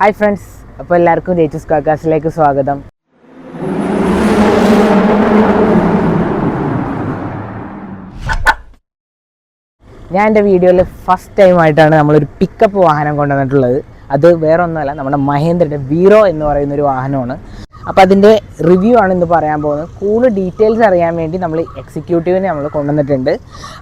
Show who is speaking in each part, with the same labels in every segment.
Speaker 1: Hi friends അപ്പോൾ എല്ലാവർക്കും രേച്ചസ് കാക്കാസിലേക്ക് സ്വാഗതം. ഞാൻ എന്റെ വീഡിയോയിൽ ഫസ്റ്റ് ടൈം ആയിട്ടാണ് നമ്മളൊരു പിക്കപ്പ് വാഹനം കൊണ്ടുവന്നിട്ടുള്ളത്. അത് വേറെ ഒന്നുമല്ല നമ്മുടെ മഹേന്ദ്രന്റെ വീറോ എന്ന് പറയുന്ന ഒരു വാഹനമാണ്. അപ്പോൾ അതിന്റെ റിവ്യൂ ആണ് ഇന്ന് പറയാൻ പോകുന്നത്. കൂടുതൽ ഡീറ്റെയിൽസ് അറിയാൻ വേണ്ടി നമ്മൾ എക്സിക്യൂട്ടീവിനെ നമ്മൾ കൊണ്ടുവന്നിട്ടുണ്ട്.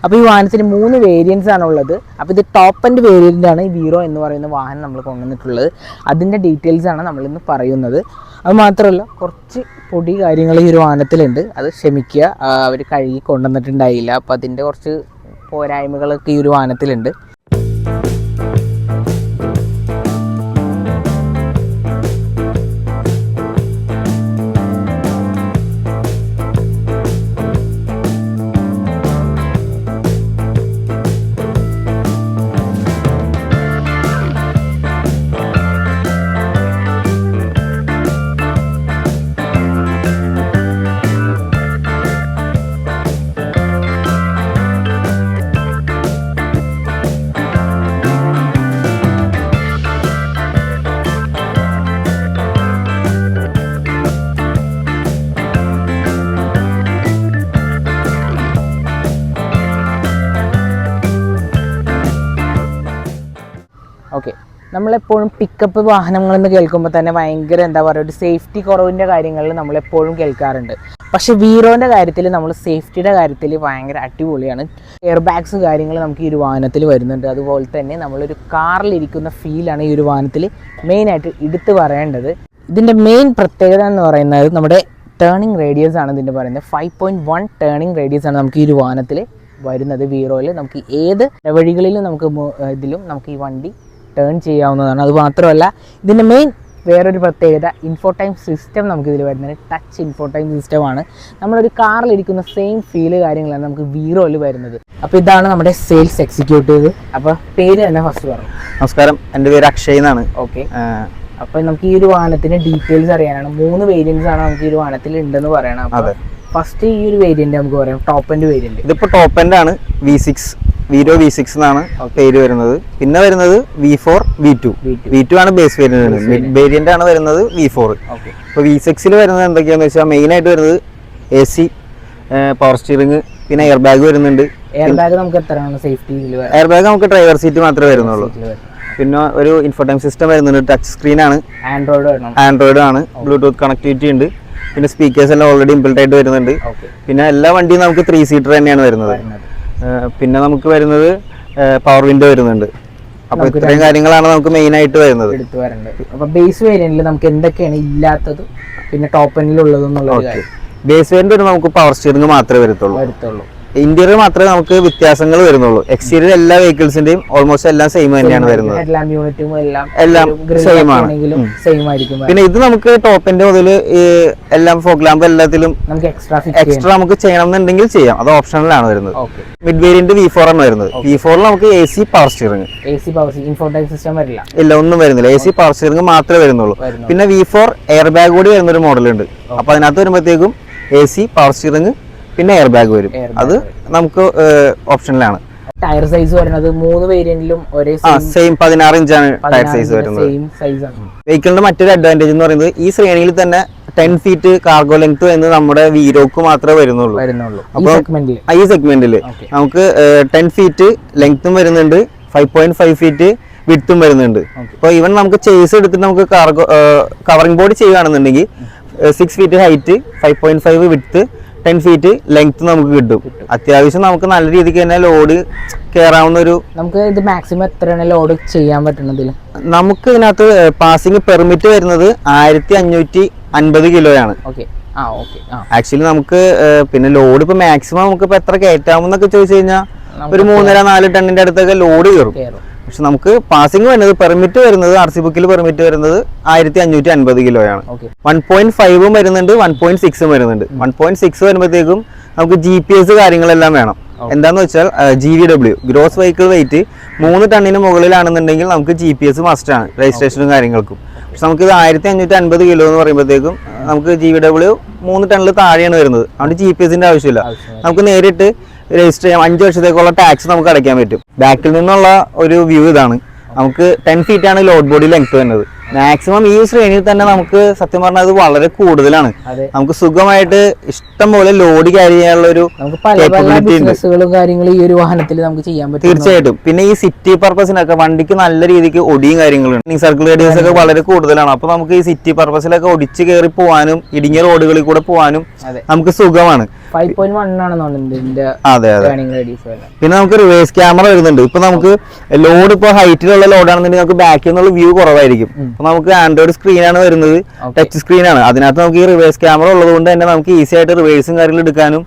Speaker 1: അപ്പോൾ ഈ വാഹനത്തിന് മൂന്ന് വേരിയൻസ് ആണുള്ളത് അപ്പോൾ ഇത് ടോപ്പ് ആൻഡ് വേരിയന്റ് ആണ് ഈ വീറോ എന്ന് പറയുന്ന വാഹനം നമ്മൾ കൊണ്ടുവന്നിട്ടുള്ളത്. അതിന്റെ ഡീറ്റെയിൽസ് ആണ് നമ്മളിന്ന് പറയുന്നത്. അത് മാത്രമല്ല കുറച്ച് പൊടി കാര്യങ്ങൾ ഈ ഒരു വാഹനത്തിലുണ്ട്. അത് ക്ഷമിക്കുക. അവർ കഴുകി കൊണ്ടുവന്നിട്ടുണ്ടായില്ല. അപ്പോൾ അതിന്റെ കുറച്ച് പോരായ്മകളൊക്കെ ഈ ഒരു വാഹനത്തിലുണ്ട്. നമ്മളെപ്പോഴും പിക്കപ്പ് വാഹനങ്ങൾ എന്ന് കേൾക്കുമ്പോൾ തന്നെ ഭയങ്കര എന്താ പറയുക ഒരു സേഫ്റ്റി കുറവിന്റെ കാര്യങ്ങളിൽ നമ്മളെപ്പോഴും കേൾക്കാറുണ്ട്. പക്ഷേ വീറോന്റെ കാര്യത്തിൽ നമ്മൾ സേഫ്റ്റിയുടെ കാര്യത്തിൽ ഭയങ്കര അടിപൊളിയാണ്. എയർ ബാഗ്സ് കാര്യങ്ങൾ നമുക്ക് ഈ ഒരു വാഹനത്തിൽ വരുന്നുണ്ട്. അതുപോലെ തന്നെ നമ്മളൊരു കാറിലിരിക്കുന്ന ഫീലാണ് ഈ ഒരു വാഹനത്തിൽ മെയിനായിട്ട് എടുത്തു പറയേണ്ടത്. ഇതിന്റെ മെയിൻ പ്രത്യേകത എന്ന് പറയുന്നത് നമ്മുടെ ടേണിംഗ് റേഡിയസ് ആണ് ഇതിന്റെ പറയുന്നത്. Five point one turning radius ആണ് നമുക്ക് ഈ ഒരു വാഹനത്തിൽ വരുന്നത് വീറോയിൽ നമുക്ക് ഏത് വഴികളിലും നമുക്ക് ഇതിലും നമുക്ക് ഈ വണ്ടി ടേൺ ചെയ്യാവുന്നതാണ്. അത് മാത്രമല്ല ഇതിന്റെ മെയിൻ വേറൊരു പ്രത്യേകത ഇൻഫോടൈം സിസ്റ്റം നമുക്ക് ഇതിൽ വരുന്നത്. ടച്ച് ഇൻഫോടൈം സിസ്റ്റമാണ് നമ്മളൊരു കാറിലിരിക്കുന്ന സെയിം ഫീൽ കാര്യങ്ങളാണ് നമുക്ക് വീറോയിൽ വരുന്നത്. അപ്പോൾ ഇതാണ് നമ്മുടെ സെയിൽസ് എക്സിക്യൂട്ടീവ് അപ്പോൾ പേര് തന്നെ ഫസ്റ്റ് പറഞ്ഞു
Speaker 2: നമസ്കാരം. എന്റെ പേര് അക്ഷയ് എന്നാണ്.
Speaker 1: ഓക്കെ അപ്പോൾ നമുക്ക് ഈ ഒരു വാഹനത്തിന്റെ ഡീറ്റെയിൽസ് അറിയാനാണ്. മൂന്ന് വേരിയൻസ് ആണ് നമുക്ക് ഈ ഒരു വാഹനത്തിൽ ഉണ്ടെന്ന് പറയണം. അപ്പോൾ
Speaker 2: അതെ.
Speaker 1: ഫസ്റ്റ് ഈ ഒരു വേരിയന്റ് നമുക്ക് പറയാം. ടോപ്പ് എൻഡ് വേരിയന്റ്
Speaker 2: ഇതിപ്പോൾ ടോപ്പ് എൻഡ് ആണ് V six Veero V six എന്നാണ് പേര് വരുന്നത്. പിന്നെ വരുന്നത് V four V two
Speaker 1: V2.
Speaker 2: V two ആണ് ബേസ് വേരിയന്റ് മിഡ് വേരിയന്റ് ആണ് വരുന്നത് വി ഫോർ
Speaker 1: അപ്പൊ
Speaker 2: ഇപ്പോൾ വി സിക്സിൽ വരുന്നത് എന്തൊക്കെയാണെന്ന് വെച്ചാൽ മെയിൻ ആയിട്ട് വരുന്നത് എ സി പവർ സ്റ്റിയറിംഗ് പിന്നെ എയർ ബാഗ് വരുന്നുണ്ട്
Speaker 1: എയർ ബാഗ് നമുക്ക് എത്രയാണ് സേഫ്റ്റി
Speaker 2: എയർ ബാഗ് നമുക്ക് ഡ്രൈവർ സീറ്റ് മാത്രമേ വരുന്നുള്ളൂ. പിന്നെ ഒരു ഇൻഫോടൈം സിസ്റ്റം വരുന്നുണ്ട്. ടച്ച് സ്ക്രീൻ ആണ്.
Speaker 1: ആൻഡ്രോയിഡ്
Speaker 2: ആൻഡ്രോയിഡ് ആണ്. ബ്ലൂടൂത്ത് കണക്ടിവിറ്റി ഉണ്ട്. പിന്നെ സ്പീക്കേഴ്സ് എല്ലാം ഓൾറെഡി ഇമ്പിൾഡ് ആയിട്ട് വരുന്നുണ്ട്. പിന്നെ എല്ലാ വണ്ടിയും നമുക്ക് ത്രീ സീറ്റർ തന്നെയാണ് വരുന്നത്. പിന്നെ നമുക്ക് വരുന്നത് പവർ വിൻഡോ വരുന്നുണ്ട്. അപ്പൊ ഇത്രയും കാര്യങ്ങളാണ് നമുക്ക് മെയിൻ ആയിട്ട് വരുന്നത്.
Speaker 1: എടുത്തു വരേണ്ടത് അപ്പൊ ബേസ് വേരിയന്റിൽ നമുക്ക് എന്തൊക്കെയാണ് ഇല്ലാത്തത് പിന്നെ ടോപ്പ് എൻഡിലുള്ളത്
Speaker 2: ബേസ് വേരിയന്റ് നമുക്ക് പവർ സ്റ്റിയറിംഗ് മാത്രമേ വരത്തുള്ളൂ.
Speaker 1: വരുത്തുള്ളൂ.
Speaker 2: ഇന്റീരിയർ മാത്രമേ നമുക്ക് വ്യത്യാസങ്ങൾ വരുന്നുള്ളൂ. എക്സ്റ്റീരിയർ എല്ലാ വെഹിക്കിൾസിന്റെയും ഓൾമോസ്റ്റ് എല്ലാം സെയിം തന്നെയാണ് വരുന്നത്.
Speaker 1: എല്ലാം യൂണിറ്റും എല്ലാം
Speaker 2: എല്ലാം സെയിം ആണ്.
Speaker 1: സെയിം ആയിരിക്കും
Speaker 2: പിന്നെ ഇത് നമുക്ക് ടോപ്പിന്റെ മുതൽ എല്ലാം ഫോക്ക് ലാമ്പ് എല്ലാത്തിലും
Speaker 1: നമുക്ക് എക്സ്ട്രാ
Speaker 2: നമുക്ക് ചെയ്യണം എന്നുണ്ടെങ്കിൽ ചെയ്യാം. അത് ഓപ്ഷനിലാണ് വരുന്നത്. മിഡ് വേരിയന്റ് വി ഫോർ ആണ് വരുന്നത്. വി ഫോറിൽ നമുക്ക് A C power steering
Speaker 1: A C power infotainment system വരില്ല.
Speaker 2: ഇല്ല ഒന്നും വരുന്നില്ല. എ സി പവർ സ്റ്റിയറിംഗ് മാത്രമേ വരുന്നുള്ളൂ. പിന്നെ വി ഫോർ എയർ ബാഗ് കൂടി വരുന്ന ഒരു മോഡലുണ്ട് അപ്പൊ അതിനകത്ത് വരുമ്പോഴത്തേക്കും എ സി പവർ സ്റ്റിയറിംഗ് പിന്നെ എയർ ബാഗ് വരും അത് നമുക്ക് ഓപ്ഷനിലാണ്
Speaker 1: ടയർ സൈസ് വരുന്നത് മൂന്ന് വേരിയന്റിലും ഒരേ
Speaker 2: സെയിം പതിനാറ് ഇഞ്ചാണ് ടയർ സൈസ് വരുന്നത്. വെഹിക്കിളിന്റെ മറ്റൊരു അഡ്വാന്റേജ് എന്ന് പറയുന്നത് ഈ ശ്രേണിയിൽ തന്നെ ടെൻ ഫീറ്റ് കാർഗോ ലെങ്ത് എന്ന് നമ്മുടെ വീരോക്ക് മാത്രമേ വരുന്നുള്ളൂ.
Speaker 1: ഈ സെഗ്മെന്റിൽ
Speaker 2: നമുക്ക് ടെൻ ഫീറ്റ് ലെങ്ത്തും വരുന്നുണ്ട് ഫൈവ് പോയിന്റ് ഫൈവ് ഫീറ്റ് വിട്ടും വരുന്നുണ്ട്.
Speaker 1: അപ്പൊ
Speaker 2: അപ്പോൾ ഈവൻ നമുക്ക് ചേസ് എടുത്തിട്ട് നമുക്ക് കാർഗോ കവറിംഗ് ബോർഡ് ചെയ്യുകയാണെന്നുണ്ടെങ്കിൽ six feet height five point five width ten feet length നമുക്ക് കിട്ടും. അത്യാവശ്യം നമുക്ക് നല്ല രീതിക്ക് തന്നെ ലോഡ് കയറാവുന്ന ഒരു
Speaker 1: നമുക്ക് ഇത് മാക്സിമം എത്രയാണ് ലോഡ് ചെയ്യാൻ പറ്റുന്നതിൽ
Speaker 2: നമുക്ക് ഇതിനകത്ത് പാസിംഗ് പെർമിറ്റ് വരുന്നത് ആയിരത്തി അഞ്ഞൂറ്റി അൻപത് കിലോയാണ്
Speaker 1: ഓക്കെ ആ. ഓക്കെ
Speaker 2: ആക്ച്വലി നമുക്ക് പിന്നെ ലോഡ് ഇപ്പൊ മാക്സിമം നമുക്ക് ഇപ്പൊ എത്ര കയറ്റാമെന്നൊക്കെ ചോദിച്ചു കഴിഞ്ഞാൽ ഒരു മൂന്നര നാല് ടണ്ണിന്റെ അടുത്തൊക്കെ ലോഡ് കയറും. പക്ഷെ നമുക്ക് പാസിംഗ് വരുന്നത് പെർമിറ്റ് വരുന്നത് ആർ സി ബുക്കിൽ പെർമിറ്റ് വരുന്നത് ആയിരത്തി അഞ്ഞൂറ്റി അൻപത് കിലോയാണ് വൺ പോയിന്റ് ഫൈവും വരുന്നുണ്ട് വൺ പോയിന്റ് സിക്സും വരുന്നുണ്ട്. വൺ പോയിന്റ് സിക്സ് വരുമ്പോഴത്തേക്കും നമുക്ക് ജി പി എസ് കാര്യങ്ങളെല്ലാം വേണം. എന്താന്ന് വെച്ചാൽ G V W gross vehicle weight മൂന്ന് ടണ്ണിന് മുകളിലാണെന്നുണ്ടെങ്കിൽ നമുക്ക് ജി പി എസ് മസ്റ്റാണ് രജിസ്ട്രേഷനും കാര്യങ്ങൾക്കും. പക്ഷെ നമുക്ക് ഇത് ആയിരത്തി അഞ്ഞൂറ്റി അൻപത് കിലോ എന്ന് പറയുമ്പോഴത്തേക്കും നമുക്ക് ജി വി ഡബ്ല്യു മൂന്ന് ടണ്ണിൽ താഴെയാണ് വരുന്നത്. അതുകൊണ്ട് ജി പി എസിന്റെ ആവശ്യമില്ല. നമുക്ക് നേരിട്ട് രജിസ്റ്റർ ചെയ്യാം. അഞ്ച് വർഷത്തേക്കുള്ള ടാക്സ് നമുക്ക് അടയ്ക്കാൻ പറ്റും. ബാക്കിൽ നിന്നുള്ള ഒരു വ്യൂ ഇതാണ്. നമുക്ക് ടെൻ ഫീറ്റ് ആണ് ലോഡ് ബോഡി ലെങ്ത് വരുന്നത്. മാക്സിമം ഈ ശ്രേണിയിൽ തന്നെ നമുക്ക് സത്യം പറഞ്ഞാൽ അത് വളരെ കൂടുതലാണ്. നമുക്ക് സുഖമായിട്ട് ഇഷ്ടം പോലെ ലോഡ് ക്യാരി ചെയ്യാനുള്ള ഒരു
Speaker 1: ബിസിനസ്സുകളും കാര്യങ്ങളും ഈ ഒരു വാഹനത്തിൽ നമുക്ക് ചെയ്യാൻ പറ്റും.
Speaker 2: തീർച്ചയായിട്ടും. പിന്നെ ഈ സിറ്റി പർപ്പസിനൊക്കെ വണ്ടിക്ക് നല്ല രീതിക്ക് ഒടിയും കാര്യങ്ങളും സർക്കിൾ റേഡിയസ് ഒക്കെ വളരെ കൂടുതലാണ്. അപ്പൊ നമുക്ക് ഈ സിറ്റി പർപ്പസിലൊക്കെ ഒടിച്ച് കയറി പോവാനും ഇടുങ്ങിയ റോഡുകളിൽ കൂടെ
Speaker 1: പോവാനും
Speaker 2: നമുക്ക് സുഖമാണ്. പിന്നെ നമുക്ക് റിവേഴ്സ് ക്യാമറ വരുന്നുണ്ട്. ഇപ്പൊ നമുക്ക് ലോഡ് ഇപ്പൊ ഹൈറ്റിലുള്ള ലോഡ് ലോഡാണെന്നുണ്ടെങ്കിൽ നമുക്ക് ബാക്കിൽ നിന്നുള്ള വ്യൂ കുറവായിരിക്കും. അപ്പൊ നമുക്ക് ആൻഡ്രോയിഡ് സ്ക്രീനാണ് വരുന്നത്. ടച്ച് സ്ക്രീനാണ് അതിനകത്ത് നമുക്ക് ഈ റിവേഴ്സ് ക്യാമറ ഉള്ളത് കൊണ്ട് തന്നെ നമുക്ക് ഈസി ആയിട്ട് റിവേഴ്സും കാര്യങ്ങളും എടുക്കാനും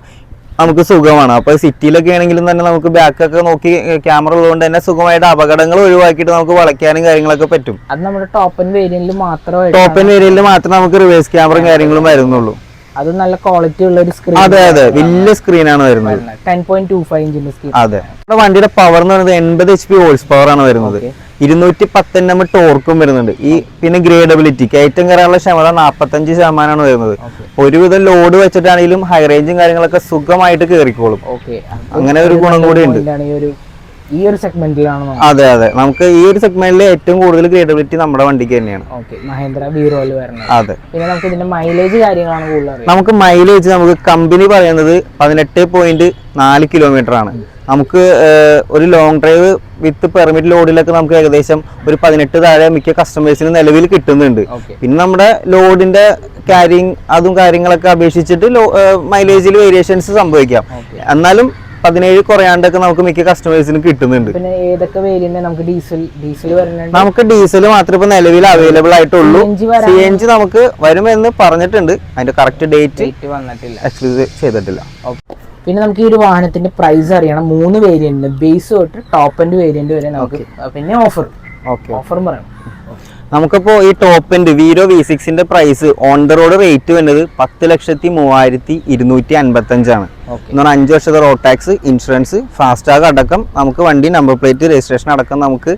Speaker 2: നമുക്ക് സുഖമാണ്. അപ്പൊ സിറ്റിയിലൊക്കെ ആണെങ്കിലും തന്നെ നമുക്ക് ബാക്കൊക്കെ നോക്കി ക്യാമറ ഉള്ളതുകൊണ്ട് തന്നെ സുഖമായിട്ട് അപകടങ്ങൾ ഒഴിവാക്കിയിട്ട് നമുക്ക് വളയ്ക്കാനും കാര്യങ്ങളൊക്കെ പറ്റും.
Speaker 1: അത് നമ്മുടെ ടോപ്പ് ആൻഡ് വേരിയന്റിൽ മാത്രമേ
Speaker 2: ടോപ്പ് വേരിയന്റിൽ മാത്രമേ നമുക്ക് റിവേഴ്സ് ക്യാമറയും കാര്യങ്ങളും വരുന്നുള്ളൂ.
Speaker 1: അത് നല്ല ക്വാളിറ്റി ഉള്ള ഒരു സ്ക്രീൻ
Speaker 2: അതെ അതെ. വലിയ സ്ക്രീനാണ് വരുന്നത്.
Speaker 1: ടെൻ പോയിന്റ് ടു ഫൈവ് ഇഞ്ചിന്റെ സ്ക്രീൻ
Speaker 2: അതെ. നമ്മുടെ വണ്ടിയുടെ പവർ എന്ന് പറയുന്നത് എൺപത് എച്ച് പി ഹോഴ്സ് പവർ ആണ് വരുന്നത്. ഇരുന്നൂറ്റി പത്തൊന്നമ്മ ടോർക്കും വരുന്നുണ്ട്. ഈ പിന്നെ ഗ്രേഡബിലിറ്റി കയറ്റം കയറാനുള്ള ക്ഷമത നാൽപ്പത്തഞ്ച് ശതമാനമാണ് വരുന്നത്. ഒരുവിധം ലോഡ് വെച്ചിട്ടാണെങ്കിലും ഹൈ റേഞ്ചും കാര്യങ്ങളൊക്കെ സുഖമായിട്ട് കയറിക്കോളും അങ്ങനെ ഒരു ഗുണം കൂടി ഉണ്ട്
Speaker 1: ഈ ഒരു സെഗ്മെന്റിലാണ്
Speaker 2: അതെ അതെ. നമുക്ക് ഈ ഒരു സെഗ്മെന്റിൽ ഏറ്റവും കൂടുതൽ ഗ്രേഡബിലിറ്റി നമ്മുടെ വണ്ടിക്ക് തന്നെയാണ്.
Speaker 1: മഹേന്ദ്ര വീറോയിൽ വരുന്നത്.
Speaker 2: അതെ.
Speaker 1: പിന്നെ നമുക്ക് ഇതിന്റെ മൈലേജ് കാര്യങ്ങളാണ് കൂടുതൽ
Speaker 2: നമുക്ക് മൈലേജ് നമുക്ക് കമ്പനി പറയുന്നത് പതിനെട്ട് പോയിന്റ് നാല് കിലോമീറ്റർ ആണ്. നമുക്ക് ഒരു ലോങ് ഡ്രൈവ് വിത്ത് പെർമിറ്റ് ലോഡിലൊക്കെ നമുക്ക് ഏകദേശം ഒരു പതിനെട്ട് താഴെ മിക്ക കസ്റ്റമേഴ്സിന് നിലവിൽ കിട്ടുന്നുണ്ട്. പിന്നെ നമ്മുടെ ലോഡിന്റെ ക്യാരിങ് അതും കാര്യങ്ങളൊക്കെ അപേക്ഷിച്ചിട്ട് മൈലേജിൽ വേരിയേഷൻസ് സംഭവിക്കാം. എന്നാലും പതിനേഴ് കുറയാണ്ടൊക്കെ നമുക്ക് മിക്ക കസ്റ്റമേഴ്സിനും കിട്ടുന്നുണ്ട്.
Speaker 1: പിന്നെ ഏതൊക്കെ വേരിയന്റ് നമുക്ക് ഡീസൽ ഡീസൽ വരുന്നുണ്ട്?
Speaker 2: നമുക്ക് ഡീസൽ മാത്രമേ ഇപ്പൊ നിലവിൽ അവൈലബിൾ ആയിട്ടുള്ളൂ. സി എൻ ജി നമുക്ക് വരുമെന്ന് പറഞ്ഞിട്ടുണ്ട്. അതിന്റെ കറക്റ്റ് ഡേറ്റ്
Speaker 1: വന്നിട്ടില്ല.
Speaker 2: ചെയ്തിട്ടില്ല.
Speaker 1: പിന്നെ നമുക്ക് ഈ ഒരു വാഹനത്തിന്റെ പ്രൈസ് അറിയണം. മൂന്ന് വേരിയന്റ് ബേസ് തൊട്ട് ടോപ്പ് എൻഡ് വേരിയന്റ് വരെ നമുക്ക് പിന്നെ ഓഫർ
Speaker 2: ഓക്കെ
Speaker 1: ഓഫറും പറയണം.
Speaker 2: നമുക്കിപ്പോ ഈ top end വീരോ V സിക്സിന്റെ price on the road rate വരുന്നത് പത്ത് ലക്ഷത്തി മൂവായിരത്തി ഇരുന്നൂറ്റി അൻപത്തി അഞ്ചാണ്
Speaker 1: ഓക്കെ
Speaker 2: എന്ന് പറഞ്ഞാൽ അഞ്ച് വർഷത്തെ റോഡ് ടാക്സ് ഇൻഷുറൻസ് ഫാസ്ടാഗ് അടക്കം നമുക്ക് വണ്ടി നമ്പർ പ്ലേറ്റ് രജിസ്ട്രേഷൻ അടക്കം നമുക്ക്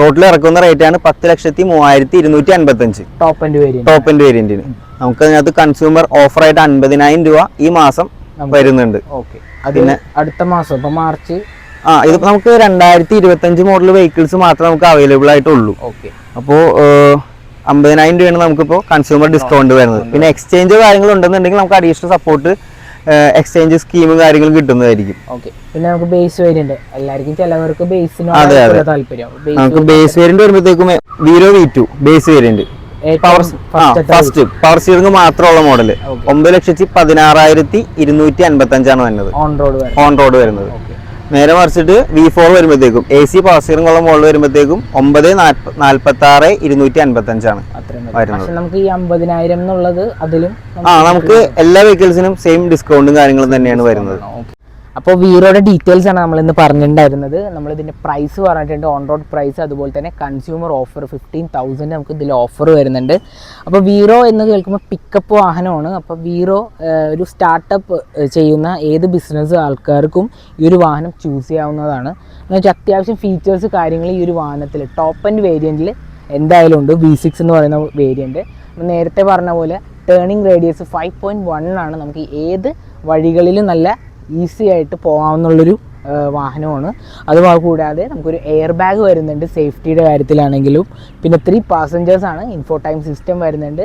Speaker 2: റോഡിൽ ഇറക്കുന്ന റേറ്റ് ആണ് പത്ത് ലക്ഷത്തി മൂവായിരത്തി ഇരുന്നൂറ്റി അൻപത്തി അഞ്ച്
Speaker 1: ടോപ്പ് എൻഡ്
Speaker 2: വേരിയന്റിന് നമുക്ക് അതിനകത്ത് കൺസ്യൂമർ ഓഫറായിട്ട് അൻപതിനായിരം രൂപ ഈ മാസം വരുന്നുണ്ട്.
Speaker 1: പിന്നെ അടുത്ത മാസം ഇപ്പൊ മാർച്ച്
Speaker 2: ആ ഇത് നമുക്ക് രണ്ടായിരത്തി ഇരുപത്തി അഞ്ച് മോഡൽ വെഹിക്കിൾസ് മാത്രമേ നമുക്ക് അവൈലബിൾ ആയിട്ടുള്ളൂ.
Speaker 1: അപ്പോ
Speaker 2: അപ്പോൾ അമ്പതിനായിരം രൂപയാണ് നമുക്കിപ്പോൾ കൺസ്യൂമർ ഡിസ്കൗണ്ട് വരുന്നത്. പിന്നെ എക്സ്ചേഞ്ച് കാര്യങ്ങൾ ഉണ്ടെന്നുണ്ടെങ്കിൽ നമുക്ക് അഡീഷണൽ സപ്പോർട്ട് എക്സ്ചേഞ്ച് സ്കീമും കാര്യങ്ങളും കിട്ടുന്നതായിരിക്കും.
Speaker 1: ഓക്കെ പിന്നെ നമുക്ക് ബേസ് വേരിയന്റ് എല്ലാവർക്കും ചിലവർക്ക് ബേസിനോട്. താല്പര്യം.
Speaker 2: നമുക്ക് ബേസ് വേരിയന്റ് വരുമ്പോഴത്തേക്കും Veero V two base variant first power steering മാത്രമുള്ള മോഡൽ
Speaker 1: Okay.
Speaker 2: ഒമ്പത് ലക്ഷത്തി പതിനാറായിരത്തി ഇരുന്നൂറ്റി അൻപത്തി അഞ്ചാണ് വരുന്നത്.
Speaker 1: ഓൺ റോഡ്
Speaker 2: വരുന്നത്. നേരെ മറിച്ചിട്ട് വി ഫോർ വരുമ്പോഴത്തേക്കും. എ സി പവർ കൊള്ളം മുകളിൽ മോഡൽ വരുമ്പോഴത്തേക്കും ഒമ്പത് നാൽപ്പത്തി ആറ് ഇരുന്നൂറ്റി അൻപത്തി അഞ്ചാണ് വരുന്നത്.
Speaker 1: നമുക്ക് ഈ അമ്പതിനായിരം എന്നുള്ളത് അതിലും
Speaker 2: ആ നമുക്ക് എല്ലാ വെഹിക്കിൾസിനും സെയിം ഡിസ്കൗണ്ടും കാര്യങ്ങളും തന്നെയാണ് വരുന്നത്.
Speaker 1: അപ്പോൾ വീറോയുടെ ഡീറ്റെയിൽസ് ആണ് നമ്മൾ ഇന്ന് പറഞ്ഞിട്ടുണ്ടായിരുന്നത്. നമ്മൾ ഇതിന്റെ പ്രൈസ് പറഞ്ഞിട്ടുണ്ട്. ഓൺ റോഡ് പ്രൈസ് അതുപോലെ തന്നെ കൺസ്യൂമർ ഓഫർ ഫിഫ്റ്റീൻ തൗസൻഡ് നമുക്ക് ഇതിൽ ഓഫർ വരുന്നുണ്ട്. അപ്പോൾ വീറോ എന്ന് കേൾക്കുമ്പോൾ പിക്കപ്പ് വാഹനമാണ്. അപ്പോൾ വീറോ ഒരു സ്റ്റാർട്ടപ്പ് ചെയ്യുന്ന ഏത് ബിസിനസ് ആൾക്കാർക്കും ഈ ഒരു വാഹനം ചൂസ് ചെയ്യാവുന്നതാണ്. എന്ന് വെച്ചാൽ അത്യാവശ്യം ഫീച്ചേഴ്സ് കാര്യങ്ങൾ ഈ ഒരു വാഹനത്തിൽ ടോപ്പ് ആൻഡ് വേരിയന്റിൽ എന്തായാലും ഉണ്ട്. വി സിക്സ് എന്ന് പറയുന്ന വേരിയന്റ് നേരത്തെ പറഞ്ഞ പോലെ turning radius five point one ആണ്. നമുക്ക് ഏത് വഴികളിലും നല്ല ഈസി ആയിട്ട് പോകാവുന്നുള്ളൊരു വാഹനമാണ്. അത് കൂടാതെ നമുക്കൊരു എയർ ബാഗ് വരുന്നുണ്ട് സേഫ്റ്റിയുടെ കാര്യത്തിലാണെങ്കിലും. പിന്നെ ത്രീ പാസഞ്ചേഴ്സാണ് ഇൻഫോ ടൈം സിസ്റ്റം വരുന്നുണ്ട്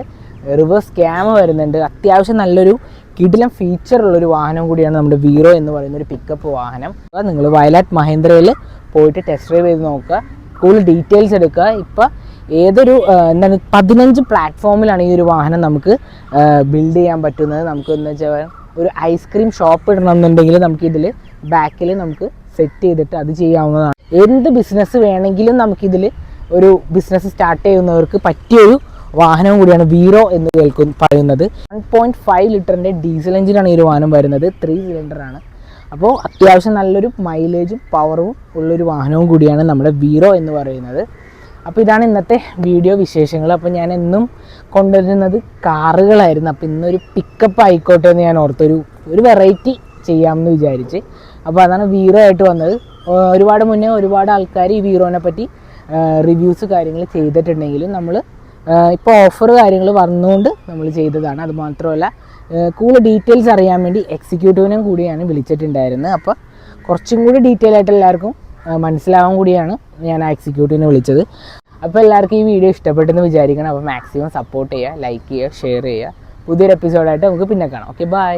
Speaker 1: റിവേഴ്സ് ക്യാമ വരുന്നുണ്ട്. അത്യാവശ്യം നല്ലൊരു കിടിലം ഫീച്ചർ ഉള്ളൊരു വാഹനം കൂടിയാണ് നമ്മുടെ വീറോ എന്ന് പറയുന്ന ഒരു പിക്കപ്പ് വാഹനം. അപ്പോൾ നിങ്ങൾ വയലാറ്റ് മഹേന്ദ്രയിൽ പോയിട്ട് ടെസ്റ്റ് ഡ്രൈവ് ചെയ്ത് നോക്കുക. കൂടുതൽ ഡീറ്റെയിൽസ് എടുക്കുക. ഇപ്പം ഏതൊരു എന്താണ് പതിനഞ്ച് പ്ലാറ്റ്ഫോമിലാണ് ഈ ഒരു വാഹനം നമുക്ക് ബിൽഡ് ചെയ്യാൻ പറ്റുന്നത്. നമുക്ക് എന്ന് വെച്ചാൽ ഒരു ഐസ്ക്രീം ഷോപ്പ് ഇടണമെന്നുണ്ടെങ്കിൽ നമുക്ക് ഇതിൽ ബാക്കിൽ നമുക്ക് സെറ്റ് ചെയ്തിട്ട് അത് ചെയ്യാവുന്നതാണ്. എന്ത് ബിസിനസ് വേണമെങ്കിലും നമുക്കിതിൽ ഒരു ബിസിനസ് സ്റ്റാർട്ട് ചെയ്യുന്നവർക്ക് പറ്റിയൊരു വാഹനം കൂടിയാണ് വീറോ എന്ന് കേൾക്കും പറയുന്നത്. വൺ പോയിന്റ് ഫൈവ് ലിറ്ററിന്റെ ഡീസൽ എഞ്ചിനാണ് ഈ ഒരു വാഹനം വരുന്നത്. ത്രീ സിലിണ്ടറാണ് അപ്പോൾ അത്യാവശ്യം നല്ലൊരു മൈലേജും പവറും ഉള്ളൊരു വാഹനവും കൂടിയാണ് നമ്മുടെ വീറോ എന്ന് പറയുന്നത്. അപ്പോൾ ഇതാണ് ഇന്നത്തെ വീഡിയോ വിശേഷങ്ങൾ. അപ്പോൾ ഞാൻ എന്നും കൊണ്ടുവരുന്നത് കാറുകളായിരുന്നു. അപ്പോൾ ഇന്നൊരു പിക്കപ്പ് ആയിക്കോട്ടെ എന്ന് ഞാൻ ഓർത്തൊരു ഒരു വെറൈറ്റി ചെയ്യാമെന്ന് വിചാരിച്ച്. അപ്പോൾ അതാണ് വീറോ ആയിട്ട് വന്നത്. ഒരുപാട് മുന്നേ ഒരുപാട് ആൾക്കാർ ഈ വീറോനെ പറ്റി റിവ്യൂസ് കാര്യങ്ങൾ ചെയ്തിട്ടുണ്ടെങ്കിലും നമ്മൾ ഇപ്പോൾ ഓഫർ കാര്യങ്ങൾ വന്നുകൊണ്ട് നമ്മൾ ചെയ്തതാണ്. അതുമാത്രമല്ല കൂടുതൽ ഡീറ്റെയിൽസ് അറിയാൻ വേണ്ടി എക്സിക്യൂട്ടീവിനും കൂടിയാണ് വിളിച്ചിട്ടുണ്ടായിരുന്നത്. അപ്പോൾ കുറച്ചും കൂടി ഡീറ്റെയിൽ ആയിട്ട് എല്ലാവർക്കും മനസ്സിലാവാൻ കൂടിയാണ് ഞാൻ എക്സിക്യൂട്ടീവിനെ വിളിച്ചത്. അപ്പോൾ എല്ലാവർക്കും ഈ വീഡിയോ ഇഷ്ടപ്പെട്ടെന്ന് വിചാരിക്കണം. അപ്പോൾ മാക്സിമം സപ്പോർട്ട് ചെയ്യുക ലൈക്ക് ചെയ്യുക ഷെയർ ചെയ്യുക. പുതിയൊരു എപ്പിസോഡായിട്ട് നമുക്ക് പിന്നെ കാണാം. Okay bye